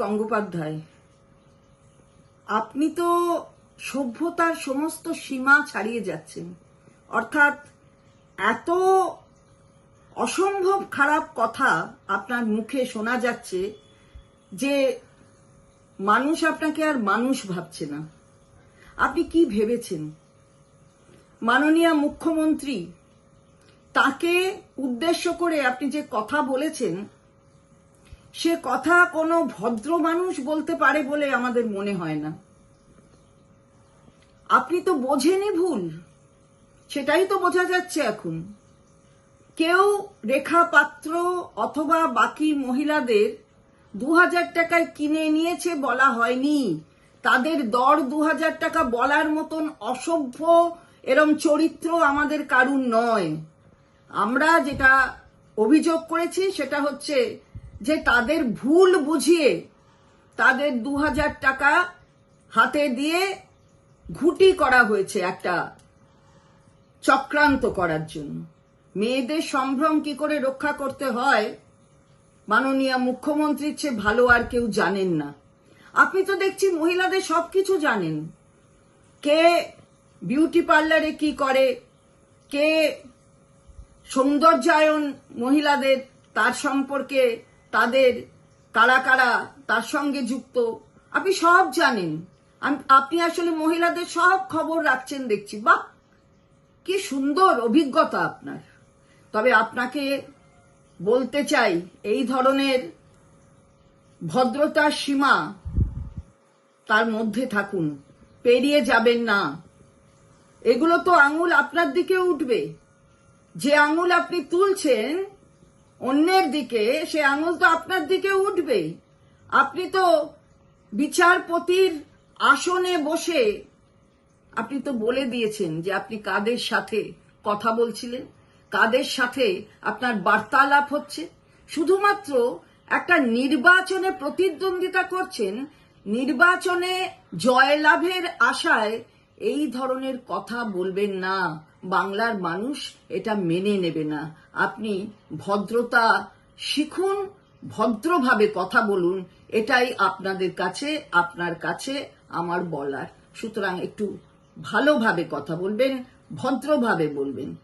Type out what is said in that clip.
গঙ্গোপাধ্যায়, আপনি তো সভ্যতার সমস্ত সীমা ছাড়িয়ে যাচ্ছেন। অর্থাৎ এত অসম্ভব খারাপ কথা আপনার মুখে শোনা যাচ্ছে যে মানুষ আপনাকে আর মানুষ ভাবছে না। আপনি কি ভেবেছেন? মাননীয় মুখ্যমন্ত্রী, তাকে উদ্দেশ্য করে আপনি যে কথা বলেছেন সে কথা কোনো ভদ্র মানুষ বলতে পারে বলে আমাদের মনে হয় না। আপনি তো বোঝেনি ভুল। সেটাই তো বোঝা যাচ্ছে এখন। কেউ রেখা পাত্র অথবা বাকি মহিলাদের দু হাজার টাকায় কিনে নিয়েছে বলা হয়নি। তাদের দর দু হাজার টাকা বলার মতন অসভ্য এরম চরিত্র আমাদের কারুর নয়। আমরা যেটা অভিযোগ করেছি সেটা হচ্ছে যে তাদের ভুল বুঝিয়ে তাদের দু হাজার টাকা হাতে দিয়ে ঘুটি করা হয়েছে একটা চক্রান্ত করার জন্য। মেয়েদের সম্ভ্রম কি করে রক্ষা করতে হয়? মাননীয় মুখ্যমন্ত্রীর চেয়ে ভালো আর কেউ জানেন না। আপনি তো দেখছি মহিলাদের সবকিছু জানেন। কে বিউটি পার্লারে কি করে? কে সৌন্দর্যায়ন মহিলাদের তার সম্পর্কে তাদের কারা কারা, তার সঙ্গে যুক্ত, আপনি সব জানেন। আপনি আসলে মহিলাদের সব খবর রাখছেন, দেখছি। বাহ! কি সুন্দর অভিজ্ঞতা আপনার। তবে আপনাকে বলতে চাই, এই ধরনের ভদ্রতার সীমা তার মধ্যে থাকুন। পেরিয়ে যাবেন না। এগুলো তো আঙুল আপনার দিকে উঠবে। যে আঙুল আপনি তুলছেন অন্যের দিকে, সে আঙুল তো আপনার দিকে উঠবে আপনি তো বিচারপতির আসনে বসে, আপনি তো বলে দিয়েছেন যে আপনি কাদের সাথে কথা বলছিলেন, কাদের সাথে আপনার বার্তালাপ হচ্ছে। শুধুমাত্র একটা নির্বাচনে প্রতিদ্বন্দ্বিতা করছেন, নির্বাচনে জয়লাভের আশায় এই ধরনের কথা বলবেন না। বাংলার মানুষ এটা মেনে নেবে না। আপনি ভদ্রতা শিখুন, ভদ্রভাবে কথা বলুন, এটাই আপনাদের কাছে, আপনার কাছে আমার বলার। সুতরাং একটু ভালোভাবে কথা বলবেন, ভদ্রভাবে বলবেন।